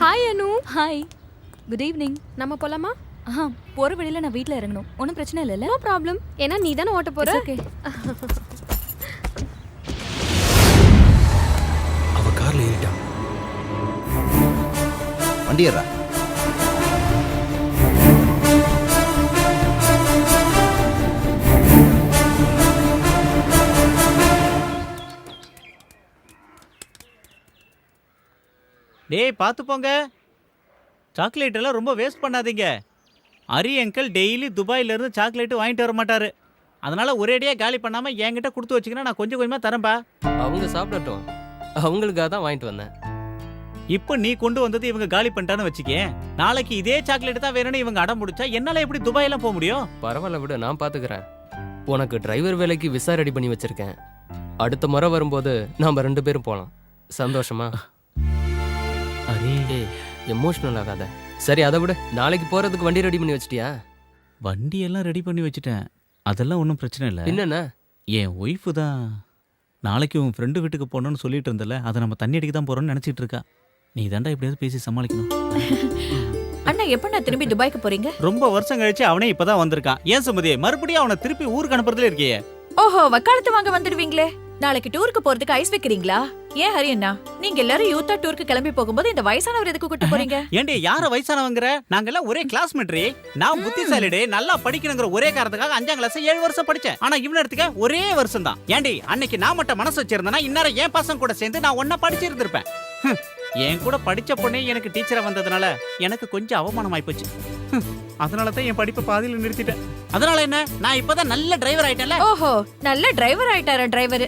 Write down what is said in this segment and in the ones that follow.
Hi Anu hi good evening நம்ம போலாமா? ஆ போகிற வழியில் நான் வீட்டில் இறங்கணும். ஒன்றும் பிரச்சனை இல்லைல்ல நோ ப்ராப்ளம் ஏன்னா நீ தானே ஓட்ட போற? ஓகே அவ கார்ல ஏறிட்டான் வண்டி டேய் பார்த்து போங்க. சாக்லேட் எல்லாம் ரொம்ப வேஸ்ட் பண்ணாதீங்க. அரி அங்கிள் டெய்லி துபாயிலேருந்து சாக்லேட்டு வாங்கிட்டு வர மாட்டாரு. அதனால ஒரேடியாக காலி பண்ணாமல் என்கிட்ட கொடுத்து வச்சிங்கன்னா நான் கொஞ்சம் கொஞ்சமாக தரேன்பா. அவங்க சாப்பிடட்டும். அவங்களுக்காக தான் வாங்கிட்டு வந்தேன். இப்போ நீ கொண்டு வந்தது இவங்க காலி பண்ணிட்டான்னு வச்சுக்கேன். நாளைக்கு இதே சாக்லேட் தான் வேணும்னு இவங்க அடம் முடிச்சா என்னால் எப்படி துபாயெல்லாம் போக முடியும்? பரவாயில்ல விடு நான் பாத்துக்கிறேன். உனக்கு டிரைவர் வேலைக்கு விசா ரெடி பண்ணி வச்சிருக்கேன். அடுத்த முறை வரும்போது நாம ரெண்டு பேரும் போலாம். சந்தோஷமா? அரே ஏய் எமோஷனல் ஆகாத சரி அதை விடு. நாளைக்கு போறதுக்கு வண்டி ரெடி பண்ணி வச்சிட்டியா? வண்டியெல்லாம் ரெடி பண்ணி வச்சுட்டேன். அதெல்லாம் ஒன்றும் பிரச்சனை இல்லை. என்னென்ன என் ஒய்ஃபு தான் நாளைக்கு உன் ஃப்ரெண்டு வீட்டுக்கு போகணும்னு சொல்லிட்டு இருந்தல அதை நம்ம தண்ணி அடிக்க தான் போகிறோம்னு நினச்சிட்டு இருக்கா. நீ தாண்டா எப்படியாவது பேசி சமாளிக்கணும். அண்ணா எப்போ நான் திரும்பி துபாய்க்கு போறீங்க? ரொம்ப வருஷம் கழிச்சு அவனே இப்பதான் வந்திருக்கான். ஏன் சுமதி மறுபடியும் அவனை திருப்பி ஊருக்கு அனுப்புறதுல இருக்கியே? ஓஹோ வக்காலத்து வாங்க வந்துடுவீங்களே. நாளைக்கு டூருக்கு போறதுக்கு ஐஸ் வைக்கிறீங்களா? ஏன் ஹரி அண்ணா? நீங்க எல்லாரும் யூத்தா டூருக்கு கிளம்பி போகும்போது இந்த வயசானவர் எதுக்கு கூட்டு போறீங்க? ஏண்டி யார வயசானவங்கிற? நாங்கெல்லாம் ஒரே கிளாஸ்மேட்ரி நான் புத்திசாலிடே நல்லா படிக்கணுங்கிற ஒரே காரணத்துக்காக அஞ்சாம் கிளாஸ் ஏழு வருஷம் படிச்சேன். ஆனா இவன எடுத்துக்க ஒரே வருஷம் தான். ஏண்டி அன்னைக்கு நான் மட்டும் மனசு வச்சிருந்தேன்னா இந்நேரம் என் பசங்க கூட சேர்ந்து நான் ஒன்னா படிச்சிருந்திருப்பேன். ஹம், என் கூட படிச்ச பொண்ணே எனக்கு டீச்சரா வந்ததுனால எனக்கு கொஞ்சம் அவமானம் ஆயிப்போச்சு அதனால தான் என் படிப்பை பாதியில நிறுத்திட்டேன். அதனால என்ன? நான் இப்பதான் நல்ல டிரைவர் ஆயிட்டேன்ல? ஓஹோ நல்ல டிரைவர் ஆயிட்டாரா டிரைவர்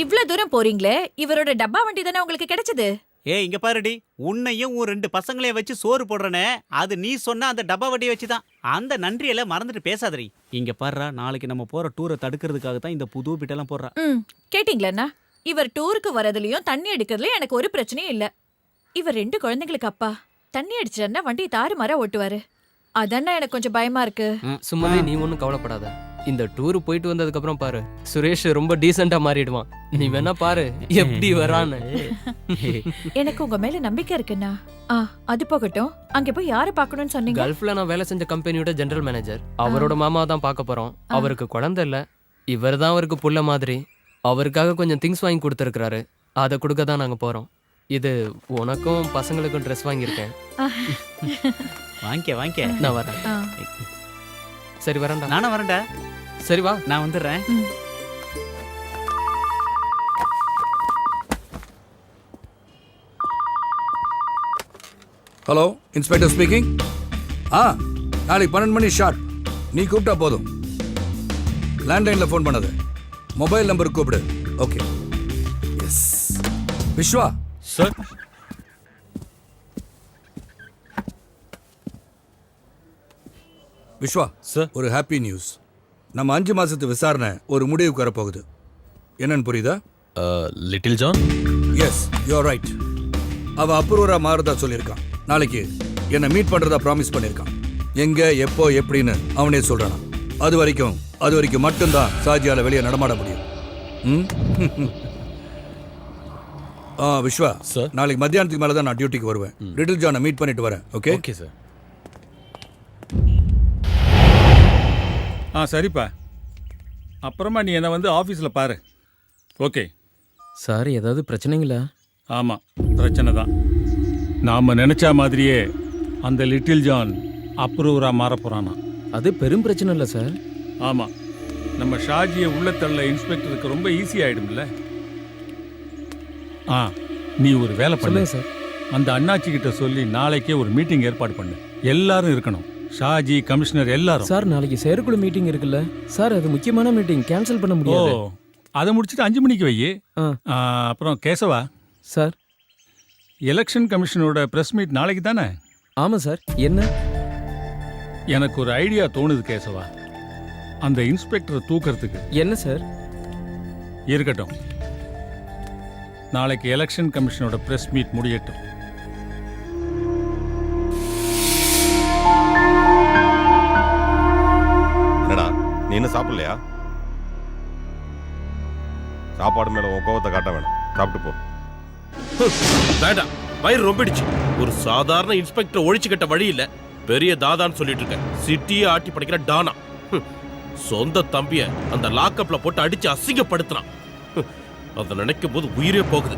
இவ்ளோ தூரம் போறீங்களே? இவரோட டப்பா வண்டி தானே உங்களுக்கு கிடைச்சது? ஏய் இங்க பாருடி. உன்னையும் உன் ரெண்டு பசங்களையும் வச்சு சோறு போடுறனே. அது நீ சொன்ன அந்த டப்பா வட்டியை வச்சு தான். அந்த நன்றியெல்லாம் மறந்துட்டு பேசாதடி. இங்க பாருடா நாளைக்கு நம்ம போற டூரை தடுக்கிறதுக்காக தான் இந்த புது பிட்டெல்லாம் போடுறா. ம் கேட்டிங்களா இவர் டூருக்கு வரதுலயும் தண்ணி அடிக்கிறதுலயும் எனக்கு ஒரு பிரச்சனையும் இல்ல. இவர் ரெண்டு குழந்தைங்களுக்கு அப்பா. தண்ணி அடிச்சிட்டா வண்டி தாறு மாற ஓட்டுவாரு. அதானே எனக்கு கொஞ்சம் பயமா இருக்கு. சும்மாவே நீ ஒன்றும் கவலைப்படாத. இந்த டூர் போயிட்டு வந்ததுக்கு அப்புறம் பாரு சுரேஷ் ரொம்ப டீசெண்டா மாறிடுவான். நீ வேணா பாரு எப்படி வரான்னு. எனக்கு உங்க மேல நம்பிக்கை இருக்குண்ணா. ஆ அது போகட்டும். அங்க போய் யாரை பார்க்கணும்னு சொன்னீங்க? கல்ஃப்ல நான் வேலை செஞ்ச கம்பெனியோட ஜெனரல் மேனேஜர் அவரோட மாமா தான் பார்க்க போறோம். அவருக்கு குழந்தை இல்ல. இவர் தான் அவருக்கு புள்ள மாதிரி. அவருக்காக கொஞ்சம் திங்ஸ் வாங்கி கொடுத்துருக்காரு அதை கொடுக்க தான் நாங்க போறோம். இது உனக்கும் பசங்களுக்கும் ட்ரெஸ் வாங்கியிருக்கேன். வாங்கிக்க வாங்கிக்க. நான் வரேன். ஆ, சரி வரேன்டா. நானும் வரேன்டா. சரி வா நான் வந்துடுறேன். ஹலோ இன்ஸ்பெக்டர் ஸ்பீக்கிங் ஆ நாளைக்கு பன்னெண்டு மணி ஷார்ட் நீ கூப்பிட்டா போதும். லேண்ட்லைனில் ஃபோன் பண்ணது. மொபைல் நம்பருக்கு கூப்பிடு. Okay yes Viswa sir Viswa sir ஒரு ஹாப்பி நியூஸ் நம்ம அஞ்சு மாசத்து விசாரணை ஒரு முடிவுக்கு வரப்போகுது. என்னன்னு புரியுதா? Little John? Yes you are right அவ அப்ரூவரா மாறுதா சொல்லியிருக்கான். நாளைக்கு என்னை மீட் பண்றதா ப்ராமிஸ் பண்ணியிருக்கான். எங்க எப்போ எப்படின்னு அவனே சொல்றானா. அது வரைக்கும் அது வரைக்கும் மட்டும்தான் சாஜியால வெளியே நடமாட முடியும். ம்? ஆ விஸ்வா Sir. நாளைக்கு மத்தியானத்துக்கு மேல தான் நான் டியூட்டிக்கு வருவேன். லிட்டில் ஜானை மீட் பண்ணிட்டு வரேன் ஓகே ஓகே சார் ஆ சரிப்பா. அப்புறமா நீ என்னை வந்து ஆஃபீஸில் பாரு. ஓகே. சார் ஏதாவது பிரச்சனைங்களா? ஆமாம் பிரச்சனை தான். நாம் நினச்ச மாதிரியே அந்த லிட்டில் ஜான் அப்ரூவராக மாற போகிறானா அது பெரும் பிரச்சனை இல்லை சார். ஆமாம் நம்ம ஷாஜியை உள்ள தள்ள இன்ஸ்பெக்டருக்கு ரொம்ப ஈஸி ஆயிடும்ல. ஆ நீ ஒரு வேலை பண்ணு. சார். அந்த அண்ணாச்சி கிட்ட சொல்லி நாளைக்கே ஒரு மீட்டிங் ஏற்பாடு பண்ணு. எல்லாரும் இருக்கணும். ஷாஜி கமிஷனர் எல்லாரும். சார் நாளைக்கு செயற்குழு மீட்டிங் இருக்குல்ல. சார் அது முக்கியமான மீட்டிங். கேன்சல் பண்ண ஓ முடியாது அதை முடிச்சுட்டு அஞ்சு மணிக்கு வை ஆ. ஆ, அப்புறம் கேசவா? சார். எலெக்ஷன் கமிஷனோட பிரஸ் மீட் நாளைக்கு தானே? ஆமாம் சார். என்ன? எனக்கு ஒரு ஐடியா தோணுது கேசவா. அந்த இன்ஸ்பெக்டரை தூக்கறதுக்கு. என்ன சார்? இருக்கட்டும். நாளைக்கு எலெக்ஷன் கமிஷனோட பிரஸ் மீட் முடியட்டும். சாப்பிடலையா? சாப்பாடு மேல உன் கோவத்தை காட்ட வேணாம். சாப்பிட்டு போ. வேண்டாம். வயிறு ரொம்பிடுச்சு. ஒரு சாதாரண இன்ஸ்பெக்டர் ஒழிச்சு கட்ட வழி இல்ல. பெரிய தாதான்னு சொல்லிட்டு இருக்க சிட்டியே ஆட்டி படைக்கிற டானா. சொந்த தம்பிய அந்த லாக்கப்ல போட்டு அடிச்சு அசிங்கப்படுத்தினான். அதை நினைக்கும் போது உயிரே போகுது.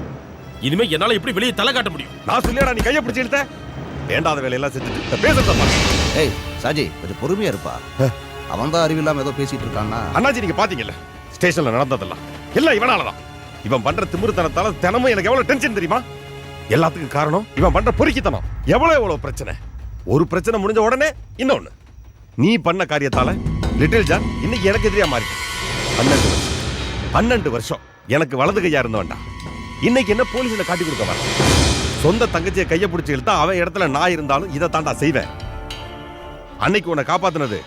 இனிமே என்னால எப்படி வெளியே தலை காட்ட முடியும்? நான் சொல்லியாடா நீ கையை பிடிச்சி இழுத்த? வேண்டாத வேலையெல்லாம் செஞ்சுட்டு பேசுறதா ஏய் சாஜி கொஞ்சம் பொறுமையா இருப்பா. அவன் தான் அறிவில்லாம ஏதோ பேசிட்டு இருக்கான்னா? அண்ணாச்சி நீங்க பாத்தீங்கல்ல? ஸ்டேஷன்ல நடந்ததெல்லாம். எல்லாம் இவனாலதான் இவன் பண்ற திமிருத்தனத்தால தினமும் எனக்கு எவ்வளவு டென்ஷன் தெரியுமா? எல்லாத்துக்கும் காரணம் இவன் பண்ற பொறுக்கித்தனம். எவ்வளவு எவ்வளவு பிரச்சனை? ஒரு பிரச்சனை முடிஞ்ச உடனே இன்னொன்னு. நீ பண்ண காரியத்தால லிட்டில் ஜான் இன்னைக்கு எனக்கு எதிரியா மாறி பன்னெண்டு வருஷம். பன்னெண்டு வருஷம். எனக்கு வலது கையா இருந்தவன்டா இன்னைக்கு என்ன போலீஸ்ல காட்டி கொடுக்க வர சொந்த தங்கச்சியை கையை பிடிச்சி இழுத்தா அவன் இடத்துல நான் இருந்தாலும் இதை தாண்டா செய்வேன். அன்னைக்கு உன்னை காப்பாத்தினது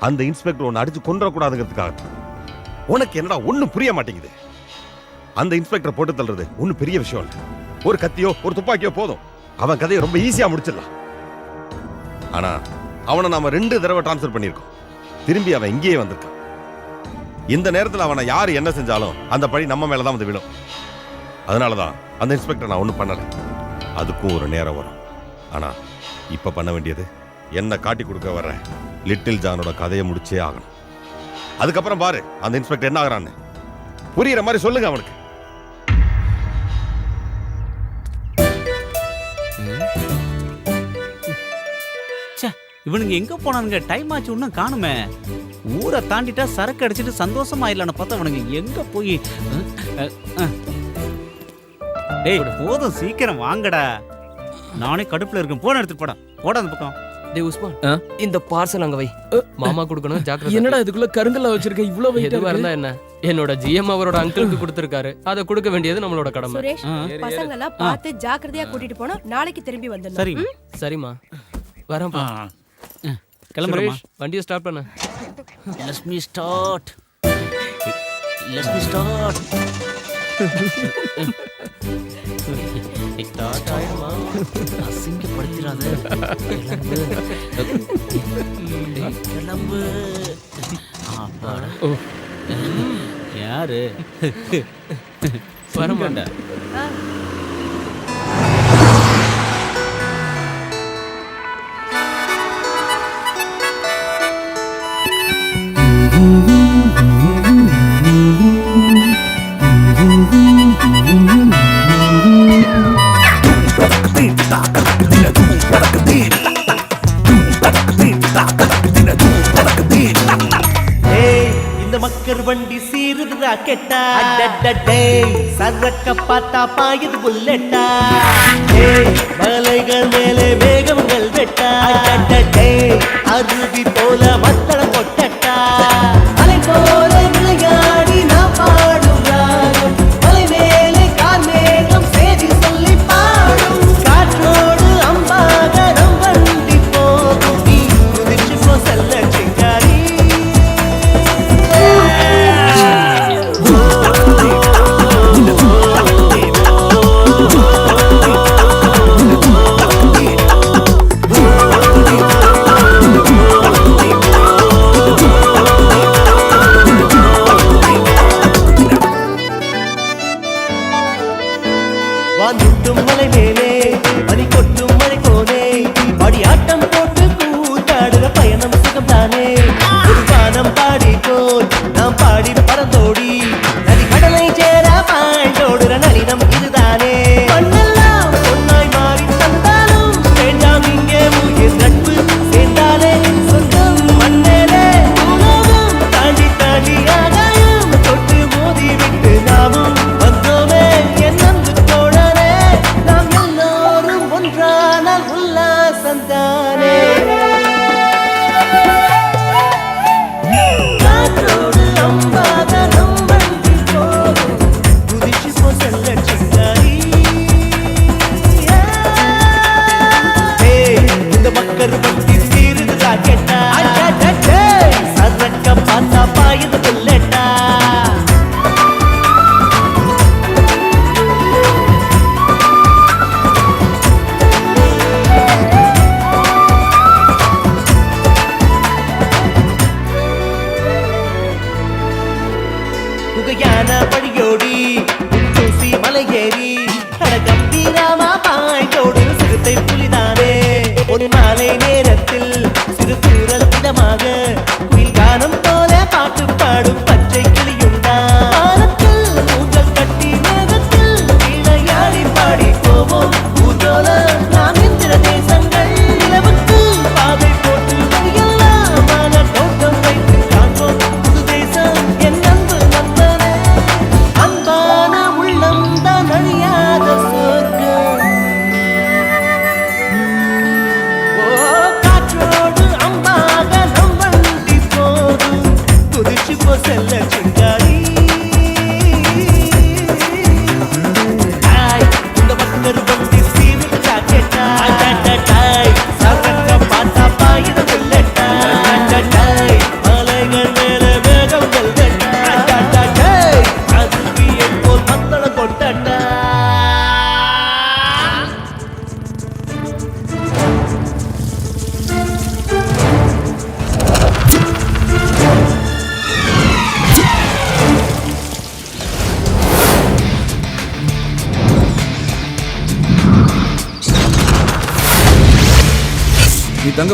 அந்த இன்ஸ்பெக்டர் உன்னை அடிச்சு கொன்றக்கூடாதுங்கிறதுக்காக உனக்கு என்னடா ஒண்ணும் புரிய மாட்டேங்குது. அந்த இன்ஸ்பெக்டர் போட்டு தள்ளுறது ஒன்றும் பெரிய விஷயம் இல்லை. ஒரு கத்தியோ ஒரு துப்பாக்கியோ போதும். அவன் கதையை ரொம்ப ஈஸியா முடிச்சிடலாம். ஆனா அவனை நாம ரெண்டு தடவை ட்ரான்ஸ்ஃபர் பண்ணியிருக்கோம். திரும்பி அவன் இங்கேயே வந்திருக்கான். இந்த நேரத்தில் அவனை யார் என்ன செஞ்சாலும் அந்த பழி நம்ம மேலே தான் வந்து விழும். அதனால தான் அந்த இன்ஸ்பெக்டர் நான் ஒன்றும் பண்ணலை. அதுக்கும் ஒரு நேரம் வரும். ஆனா இப்ப பண்ண வேண்டியது என்ன காட்டி கொடுக்க வர்றேன். லிட்டில் ஜானோட கதையை முடிச்சே ஆகணும். அதுக்கப்புறம் பாரு அந்த இன்ஸ்பெக்டர் என்ன ஆகுறான்னு. புரியுற மாதிரி சொல்லுங்க அவனுக்கு. ச்சே இவனுங்க எங்க போனானுங்க? டைம் ஆச்சு ஒன்றும் காணுமே. ஊரை தாண்டிட்டா சரக்கு அடிச்சிட்டு சந்தோஷமாயிடலான்னு பார்த்தா அவனுங்க எங்க போய்? டேய் போதும் சீக்கிரம் வாங்கடா. நானே கடுப்புல இருக்கேன். போன எடுத்துட்டு போடா. போடா அந்த பக்கம். உஸ்மான்? இந்த பார்சல் அங்க வை. மாமா கொடுக்கணும் ஜாக்கிரதை. என்னடா இதுக்குள்ள கருங்கல்ல வச்சிருக்க? இவ்வளவு இருக்கு. இருந்தா என்ன? என்னோட ஜிஎம் அவரோட அங்கிளுக்கு கொடுத்திருக்காரு. அதை கொடுக்க வேண்டியது நம்மளோட கடமை. சுரேஷ் பசங்க எல்லாம் பார்த்து ஜாக்கிரதையா கூட்டிட்டு போனோம் நாளைக்கு திரும்பி வந்துடணும் சரிங்க சரிம்மா. வரேன்ப்பா கிளம்புறமா சுரேஷ் வண்டியை ஸ்டார்ட் பண்ணு. Lakshmi start Lakshmi start start ஆயிடுமா அசிங்கப்படுத்திடாத கிளம்பு. கிளம்பு. யாரு? வரமாட்டா மக்கர் வண்டி சீருது ராக்கெட்டா. சரக்க பார்த்தா பாயுது புல்லட்டா. மலைகள் மேலே மேகங்கள் வெட்டா. டேய், அருவி போல மத்தள చేరి గంభీరామా?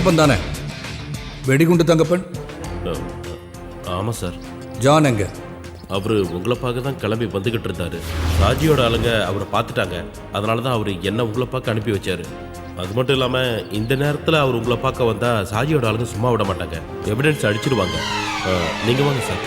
தங்கப்பன் தானே? வெடிகுண்டு தங்கப்பன்? அஹ், ஆமா சார். ஜான் எங்க? அவரு உங்களை பார்க்க தான் கிளம்பி வந்துகிட்டு இருந்தாரு. ராஜியோட ஆளுங்க அவரை பார்த்துட்டாங்க. அதனால தான் அவர் என்ன உங்களை பார்க்க அனுப்பி வச்சாரு. அது மட்டும் இல்லாம இந்த நேரத்தில் அவர் உங்களை பார்க்க வந்தா சாஜியோட ஆளுங்க சும்மா விட மாட்டாங்க. எவிடன்ஸ் அடிச்சிடுவாங்க அஹ், நீங்க வாங்க சார்.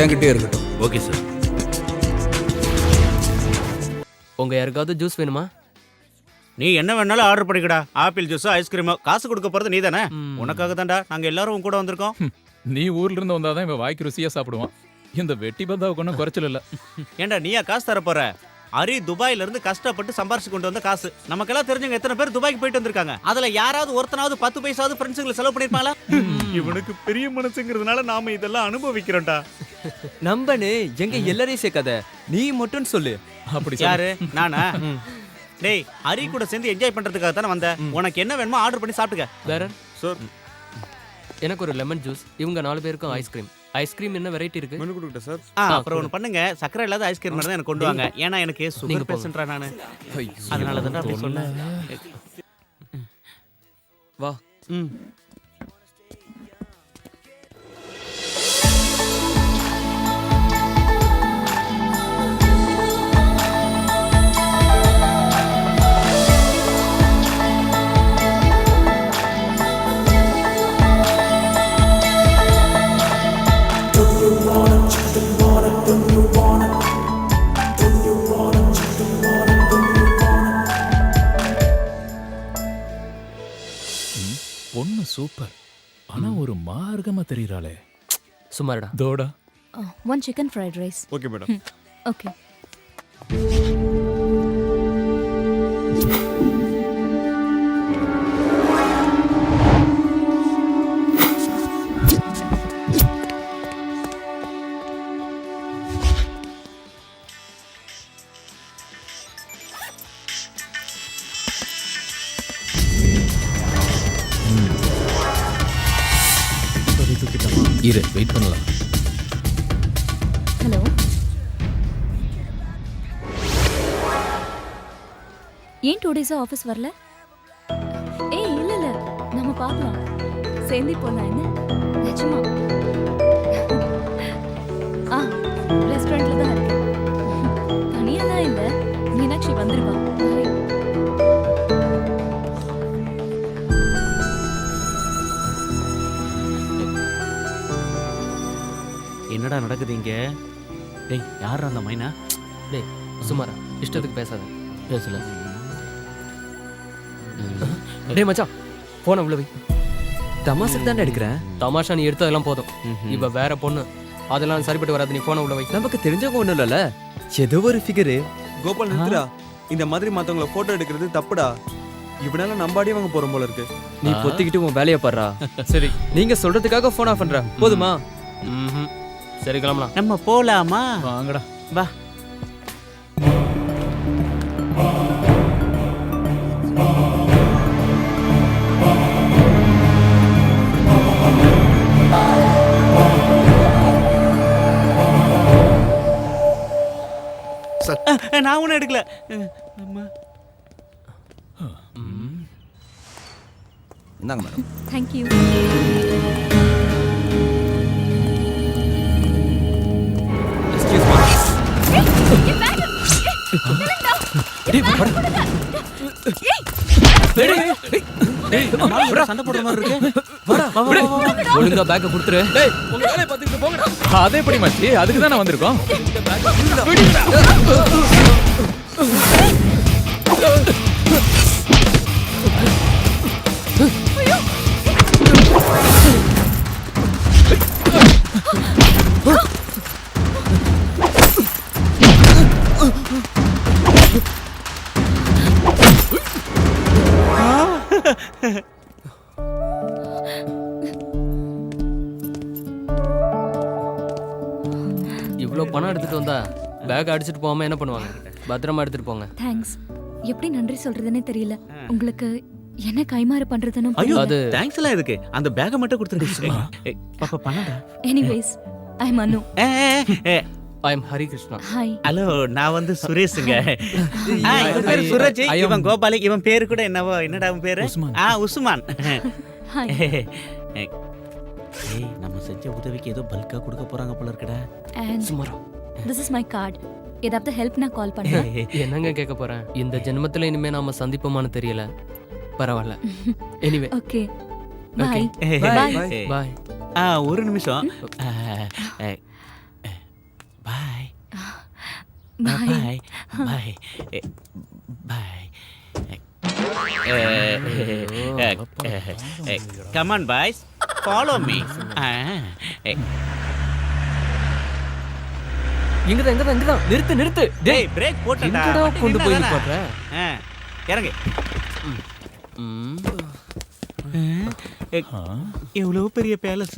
இது என்கிட்டே இருக்கட்டும். Okay sir. உங்க யாருக்காவது ஜூஸ் வேணுமா? நீ என்ன வேணாலும் ஆர்டர் பண்ணிக்கடா. ஆப்பிள் ஜூஸ் ஐஸ்கிரீமோ காசு கொடுக்க போறது நீ தானே உனக்காக தான்டா. நாங்க எல்லாரும் உன் கூட வந்திருக்கோம். நீ ஊர்ல இருந்து வந்தாதான் இவன் வாய்க்கு ருசியா சாப்பிடுவான். இந்த வெட்டி பந்தாவுக்கு ஒன்றும் குறைச்சல் இல்ல. ஏன்டா நீயா காசு தர போற? அரி துபாயில இருந்து கஷ்டப்பட்டு சம்பாரிச்சு கொண்டு வந்த காசு. நமக்கெல்லாம் தெரிஞ்சவங்க எத்தனை பேர் துபாய்க்கு போயிட்டு வந்திருக்காங்க. அதுல யாராவது ஒருத்தனாவது பத்து பைசாவது ஃப்ரெண்ட்ஸுங்களை செலவு பண்ணிருப்பாங்களா? இவனுக்கு பெரிய மனசுங்கிறதுனால நாம இதெல்லாம் அனுபவிக்கிறோம்டா. நம்பனே எங்க எல்லாரையும் சேர்க்காத. நீ மட்டும் சொல்லு. அப்படி சொல்லு. யாரு? நானா? டேய் ஹரி கூட சேர்ந்து என்ஜாய் பண்றதுக்காக தானே வந்த. உனக்கு என்ன வேணுமோ ஆர்டர் பண்ணி சாப்பிட்டுக்க. வேற? சார் எனக்கு ஒரு லெமன் ஜூஸ் இவங்க நாலு பேருக்கும் ஐஸ்கிரீம் ஐஸ்கிரீம் என்ன வெரைட்டி இருக்கு? சார் அப்புறம் ஒன்று பண்ணுங்க. சக்கரை இல்லாத ஐஸ்கிரீம் மட்டும் தான் எனக்கு கொண்டு வாங்க. ஏன்னா எனக்கு சுகர். பேஷண்ட்ரா நானு. அதனால தான் அப்படி சொன்னேன். வா. ம். சூப்பர். ஆனா ஒரு மார்க்கமா தெரியறாளே. சுமாருடா தோடா. One chicken fried rice okay madam okay two டேஸா office வரல? ஏய் இல்ல இல்ல. நம்ம பார்க்கலாம். சேர்ந்து போலாம் என்ன? நிஜமா ஆ ரெஸ்டாரண்ட்ல தான் இருக்கேன். தனியாலாம் இல்ல மீனாட்சி வந்துருவா. என்னடா நடக்குது இங்க? டேய் யார் அந்த மைனா? டேய் சுமாரா இஷ்டத்துக்கு பேசாத. பேசல. டேய் மச்சான் போன உள்ள வை. தமாசுக்கு தானே எடுக்கிறேன் தமாஷா நீ எடுத்ததெல்லாம் போதும். இவ வேற பொண்ணு. அதெல்லாம் சரிப்பட்டு வராது நீ போன உள்ள வை. நமக்கு தெரிஞ்சவங்க ஒண்ணும் இல்லல ஏதோ ஒரு ஃபிகரு கோபால் நிறுத்துடா. இந்த மாதிரி மத்தவங்கள போட்டோ எடுக்கிறது தப்புடா. இவனால நம்பாடி வாங்க போறோம் போல இருக்கு. நீ பொத்திக்கிட்டு உன் வேலையை பாடுறா. சரி. நீங்க சொல்றதுக்காக ஃபோன் ஆஃப் பண்றேன். போதுமா? ம்ஹும். சரி கிளம்பலாம். நம்ம போலாமா? வாங்கடா. வா. நான் ஒன்றும் எடுக்கல. அம்மா. இந்தாங்க madam. Thank you. Excuse me ஆளுங்க சண்டை போடுற மாதிரி இருக்கு. ஒழுங்கா பேக்க கொடுத்துரு அதே எப்படி மச்சி அதுக்கு தானே வந்திருக்கோம் இவ்ளோ அடிச்சிட்டு போகாம என்ன பண்ணுவாங்க பத்திரமா எடுத்துட்டு போங்க. தேங்க்ஸ் எப்படி நன்றி சொல்றதுன்னே தெரியல. உங்களுக்கு என்ன கைமாறு பண்றதுன்னு ஐயோ அது- தேங்க்ஸ் எல்லாம் இருக்கு அந்த பேக்கை மட்டும் கொடுத்துருங்க. பாப்பா பண்ணடா எனிவேஸ் ஐ மனு I am Hari Krishna hi hello நான் வந்து சுரேஷுங்க. இவன் பேரு am- இவன் கோபாலி இவன் பேரு கூட என்னவோ என்னடா அவன் பேரு? உஸ்மான். ஆ உஸ்மான். ஹாய் ஏய் நம்ம செஞ்ச உதவிக்கு ஏதோ பல்கா கொடுக்க போறாங்க போல இருக்குடா. சுமாரா திஸ் இஸ் மை கார்டு ஏதாவது ஹெல்ப் நான் கால் பண்றேன் என்னங்க கேட்க போறேன்? இந்த ஜென்மத்துல இனிமே நாம சந்திப்போமான்னு தெரியல. பரவாயில்ல. Anyway okay bye. பாய் பாய் ஆ ஒரு நிமிஷம். Bye bye bye bye come on follow me இங்கதான் இங்கதான் இங்கதான். நிறுத்து நிறுத்து. டேய் பிரேக் போட்டடா எங்கடா கொண்டு போய்? போடுற இறங்கு. ம். எவ்வளவு பெரிய பேலஸ்?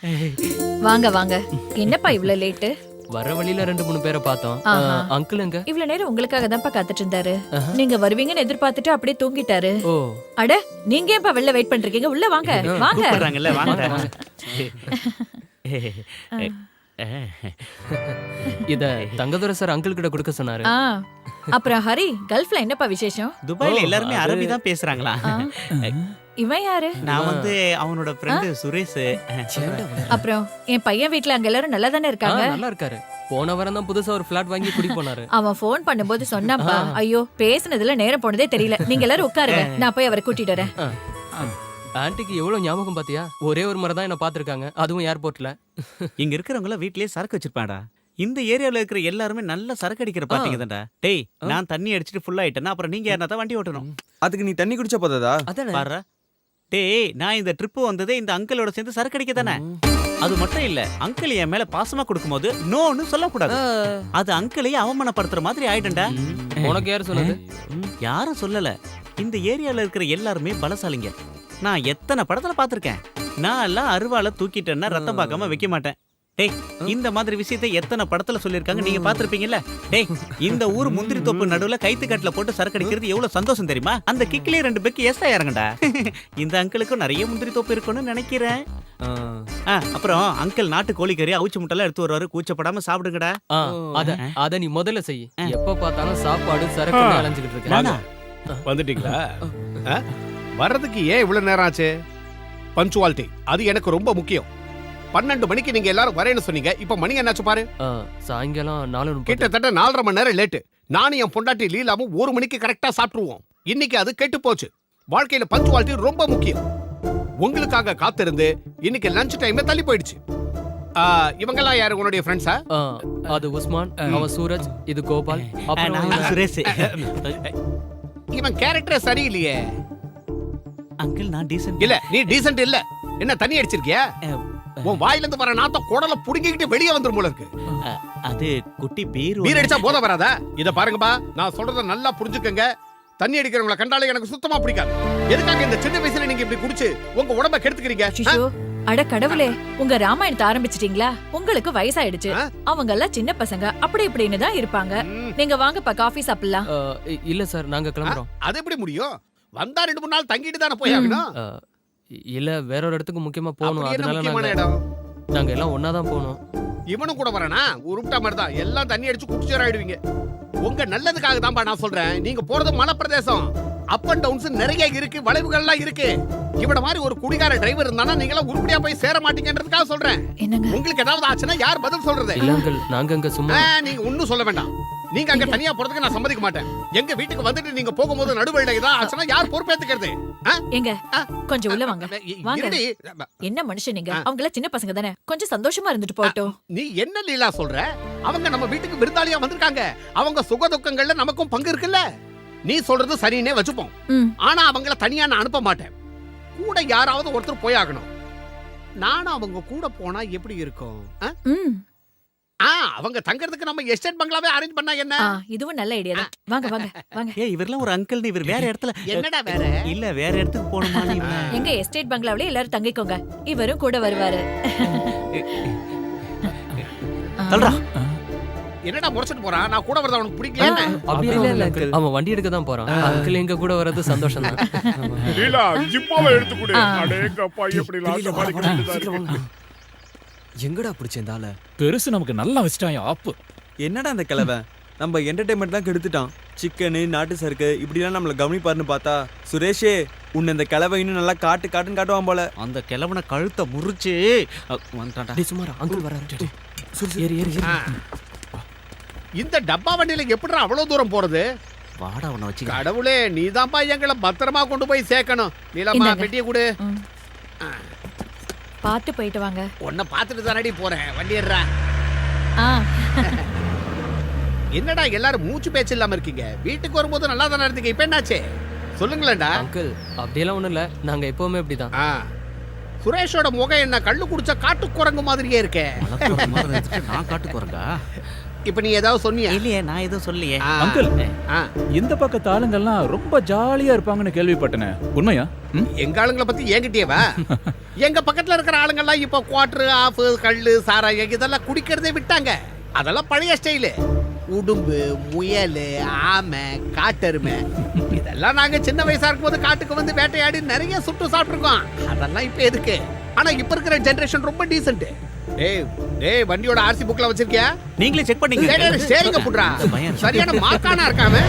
வாங்க வாங்க. என்னப்பா இவ்ளோ லேட்டு? வர வழியில ரெண்டு மூணு பேரை பார்த்தோம். ஆஹா. அங்கிள் எங்க? இவ்வளவு நேரம் உங்களுக்காக தான்ப்பா காத்துட்டு இருந்தாரு நீங்க வருவீங்கன்னு எதிர்பார்த்துட்டு அப்படியே தூங்கிட்டாரு. ஓ. அட நீங்க ஏன்பா வெளில வெயிட் பண்றீங்க? உள்ள வாங்க. வாங்க. இத தங்கதுரை சார் அங்கிள் கிட்ட கொடுக்க சொன்னாரு. ஆ அப்புறம் ஹரி கல்ஃப்ல என்னப்பா விசேஷம்? துபாயில எல்லாருமே அரபி தான் பேசுறாங்களா. இவன் யாரு? நான் வந்து அவனோட ஃப்ரெண்டு சுரேஷ். அப்புறம் என் பையன் வீட்ல அங்க எல்லாரும் நல்லா தானே ஆ, இருக்காங்க? நல்லா இருக்காரு. போன வாரம் தான் புதுசா ஒரு ஃபிளாட் வாங்கி குடி போனாரு. அவன் ஃபோன் பண்ணும்போது சொன்னாப்பா ஐயோ பேசுனதுல நேரம் போனதே தெரியல. நீங்க எல்லாரும் உட்காருங்க. நான் போய் அவரை கூட்டிட்டு வரேன். ஆன்ட்டிக்கு எவ்வளவு ஞாபகம் பாத்தியா? ஒரே ஒரு முறை தான் என்ன பாத்திருக்காங்க அதுவும் ஏர்போர்ட்ல. இங்க இருக்கிறவங்க வீட்லயே சரக்கு வச்சிருப்பாடா இந்த ஏரியால இருக்கிற எல்லாருமே நல்ல சரக்கு அடிக்கிற பாத்தீங்க தான்டா. டேய் நான் தண்ணி அடிச்சிட்டு ஃபுல் ஆயிட்டேன்னா அப்புறம் நீங்க யாருனா தான் வண்டி ஓட்டணும். அதுக்கு நீ தண்ணி குடிச்சா போதாதா? அதானே. பாரு டேய் நான் இந்த ட்ரிப் வந்ததே இந்த அங்கிளோட சேர்ந்து சரக்கு அடிக்க தானே. அது மட்டும் இல்ல அங்கிள் என் மேல பாசமா கொடுக்கும்போது நோன்னு சொல்லக்கூடாது. அது அங்கிளையே அவமானப்படுத்துற மாதிரி ஆயிடும்டா உனக்கு யார் சொன்னது? யாரும் சொல்லல. இந்த ஏரியால இருக்கிற எல்லாருமே பலசாலிங்க. நான் எத்தனை படத்துல பார்த்திருக்கேன்? நான் எல்லாம் அருவால தூக்கிட்டேன்னா ரத்தம் பார்க்காம வைக்க மாட்டேன். டேய் இந்த மாதிரி விஷயத்தை எத்தனை படத்துல சொல்லிருக்காங்க நீங்க பாத்திருப்பீங்கல்ல டேய் இந்த ஊர் முந்திரி தோப்பு நடுவுல கைத்து கட்டுல போட்டு சரக்கு அடிக்கிறது எவ்வளவு சந்தோஷம் தெரியுமா? அந்த கிக்லயே ரெண்டு பெக்கு எஸ்டா இறங்கடா இந்த அங்கிளுக்கும் நிறைய முந்திரி தோப்பு இருக்கும்னு நினைக்கிறேன். அப்புறம் அங்கிள் நாட்டு கோழிக்கறி அவிச்சு முட்டெல்லாம் எடுத்து வருவாரு கூச்சப்படாம சாப்பிடுங்கடா. அத அத நீ முதல்ல செய். எப்ப பார்த்தாலும் சாப்பாடு சரக்கு அலைஞ்சுக்கிட்டு இருக்க? வந்துட்டீங்களா? வர்றதுக்கு ஏன் இவ்வளவு நேரம் ஆச்சு? பஞ்சுவாலிட்டி அது எனக்கு ரொம்ப முக்கியம். பன்னெண்டு மணிக்கு நீங்க எல்லாரும் வரேன்னு சொன்னீங்க இப்ப மணி என்னாச்சு பாரு? சாயங்காலம் நாலு கிட்டத்தட்ட நாலரை மணி நேரம் லேட்டு நானும் என் பொண்டாட்டி லீலாவும் ஒரு மணிக்கு கரெக்டா சாப்பிட்டுருவோம். இன்னைக்கு அது கெட்டு போச்சு. வாழ்க்கையில பஞ்சுவாலிட்டி ரொம்ப முக்கியம். உங்களுக்காக காத்திருந்து இன்னைக்கு லஞ்ச் டைம் தள்ளி போயிடுச்சு. இவங்கெல்லாம் யாரு? உன்னுடைய ஃப்ரெண்ட்ஸா ஆ, அது உஸ்மான் அவன் சூரஜ் இது கோபால் அப்புறம் சுரேஷ். இவன் கேரக்டரே சரியில்லையே. அங்கிள் நான் டீசன்ட் இல்ல நீ டீசென்ட் இல்ல. என்ன தண்ணி அடிச்சிருக்கியா? உன் வாயில இருந்து வர நாத்தம் குடல புடுங்கிக்கிட்டு வெளியே வந்துரும் போல இருக்கு. அது குட்டி பீர் நீர் அடிச்சா போத வராதா? இத பாருங்கப்பா நான் சொல்றத நல்லா புரிஞ்சுக்கங்க. தண்ணி அடிக்கிறவங்கள கண்டாலே எனக்கு சுத்தமா பிடிக்காது. எதுக்காக இந்த சின்ன வயசுல நீங்க இப்படி குடிச்சு உங்க உடம்ப கெடுத்துக்கிறீங்க? அட கடவுளே உங்க ராமாயணத்தை ஆரம்பிச்சிட்டீங்களா? உங்களுக்கு வயசாயிடுச்சு? அவங்க எல்லாம் சின்ன பசங்க. அப்படி இப்படின்னு தான் இருப்பாங்க. நீங்க வாங்கப்பா காஃபி சாப்பிடலாம். இல்ல சார் நாங்க கிளம்புறோம். அது எப்படி முடியும்? வந்தா ரெண்டு மூணு நாள் தங்கிட்டு தானே போய் ஆகணும் இல்ல வேற ஒரு இடத்துக்கு முக்கியமா போகணும். அப்படி என்ன அதனால முக்கியமான நாங்க இடம்? நாங்க எல்லாம் ஒன்னா தான் போகணும். இவனும் கூட வரனா? உருப்பிட்டா மாதிரி தான். எல்லாம் தண்ணி அடிச்சு குடிச்சேர் ஆயிடுவீங்க உங்க நல்லதுக்காக தான்ப்பா நான் சொல்றேன். நீங்க போறது மலை பிரதேசம் அப் அண்ட் டவுன்ஸ் நிறைய இருக்கு வளைவுகள்லாம் இருக்கு. இவட மாதிரி ஒரு குடிகார டிரைவர் இருந்தானா நீங்க எல்லாம் உருப்படியா போய் சேர மாட்டீங்கன்றதுக்காக சொல்றேன். என்னங்க? உங்களுக்கு ஏதாவது ஆச்சுன்னா யார் பதில் சொல்றது? இல்ல அங்கிள் நாங்க அங்க சும்மா ஆ, நீங்க ஒண்ணும் சொல்ல வேண்டாம். நீங்க அங்க தனியா போறதுக்கு நான் சம்மதிக்க மாட்டேன். எங்க வீட்டுக்கு வந்துட்டு நீங்க போகும்போது நடுவழியில ஏதாவது ஆச்சுன்னா யார் பொறுப்பேத்துக்கிறது? ஆ? கொஞ்சம் உள்ள வாங்க. இ- வாங்க. இருடி. என்ன மனுஷன் நீங்க? ஆ. அவங்க எல்லாம் சின்ன பசங்க தானே. கொஞ்சம் சந்தோஷமா இருந்துட்டு போகட்டும். நீ என்ன லீலா சொல்ற? அவங்க நம்ம வீட்டுக்கு விருந்தாளியா வந்திருக்காங்க. அவங்க சுக துக்கங்கள்ல நமக்கும் பங்கு இருக்குல்ல. நீ சொல்றது சரின்னே வச்சுப்போம். ஆனா அவங்கள தனியா நான் அனுப்ப மாட்டேன். கூட யாராவது ஒருத்தர் போயாகணும். நானும் அவங்க கூட போனா எப்படி இருக்கும்? ஆ? அவங்க தங்கறதுக்கு நம்ம எஸ்டேட் பங்களாவே அரேஞ்ச் பண்ணா என்ன? இதுவும் நல்ல ஐடியா தான். வாங்க வாங்க வாங்க. ஏ இவரெல்லாம் ஒரு அங்கிள் இவர் வேற இடத்துல என்னடா வேற? இல்ல வேற இடத்துக்கு போகணுமா நீ எங்க எஸ்டேட் பங்களாவிலே எல்லாரும் தங்கிக்கோங்க. இவரும் கூட வருவாரு. ஆ. என்னடா முறைச்சிட்டு போறான்? நான் கூட வரத அவனுக்கு பிடிக்கல அப்படிலாம் இல்ல அங்கிள். அவன் வண்டி எடுக்க தான் போறான். அங்கிள் எங்க கூட வர்றது சந்தோஷம் தான். லீலா ஜிப்பாவை எடுத்து கொடு அடேங்கப்பா எப்படி எங்கடா பிடிச்ச இந்த ஆள? பெருசு நமக்கு நல்லா வச்சிட்டான் ஆப்பு. என்னடா அந்த கிழவை நம்ம என்டர்டைன்மெண்ட் தான் கெடுத்துட்டான். சிக்கனு நாட்டு சருக்கு இப்படிலாம் நம்மள கவனிப்பாருன்னு பார்த்தா சுரேஷே உன்னை இந்த கிழவை இன்னும் நல்லா காட்டு காட்டுன்னு காட்டுவான் போல. அந்த கிழவனை கழுத்தை முறிச்சு வந்துட்டான்டா. சுமாரா அங்கிள் வராரு ஏறி ஏறி. இந்த டப்பா வண்டியில எப்படிடா அவ்வளவு தூரம் போறது? வாடா உன்னை வச்சு கடவுளே நீதான்ப்பா எங்களை பத்திரமா கொண்டு போய் சேர்க்கணும். நீலம்மா இந்தாங்க. பெட்டியை கொடு. பார்த்து போயிட்டு வாங்க. உன்னை பார்த்துட்டு தானடி போறேன். வண்டி ஏறுறா. ஆ. என்னடா எல்லாரும் மூச்சு பேச்சு இல்லாம இருக்கீங்க? வீட்டுக்கு வரும்போது நல்லா தானே இருந்தீங்க. இப்ப என்னாச்சு? சொல்லுங்களேன்டா. அங்கிள் அப்படியெல்லாம் ஒண்ணும் இல்ல. நாங்க எப்பவுமே இப்படிதான். ஆ. சுரேஷோட முகம் என்ன கள்ளு குடிச்ச காட்டு குரங்கு மாதிரியே இருக்கே. நான் காட்டுக்கு வரேன்டா இப்ப நீ ஏதாவது சொன்னியா? இல்லையே நான் எதுவும் சொல்லியே. அங்கிள் ஆ, இந்த பக்கத்து ஆளுங்கெல்லாம் ரொம்ப ஜாலியா இருப்பாங்கன்னு கேள்விப்பட்டனே. உண்மையா? எங்க ஆளுங்களை பத்தி என்கிட்டயேவா எங்க பக்கத்துல இருக்கிற ஆளுங்கெல்லாம் இப்ப குவாட்டர் ஆஃப் கள்ளு சாராயம் இதெல்லாம் குடிக்கிறதே விட்டாங்க. அதெல்லாம் பழைய ஸ்டைலு உடும்பு முயல் ஆமை காட்டெருமை. இதெல்லாம் நாங்க சின்ன வயசா இருக்கும்போது காட்டுக்கு வந்து வேட்டையாடி நிறைய சுட்டு சாப்பிட்டுருக்கோம். அதெல்லாம் இப்ப எதுக்கு? ஆனா இப்ப இருக்கிற ஜெனரேஷன் ரொம்ப டீசென்ட் டேய் டேய் வண்டியோட ஆர்சி புக்ல வச்சிருக்கியா? நீங்களே செக் பண்ணீங்க ஸ்டேரிங்க புட்றா சரியான மாக்கானா இருக்காம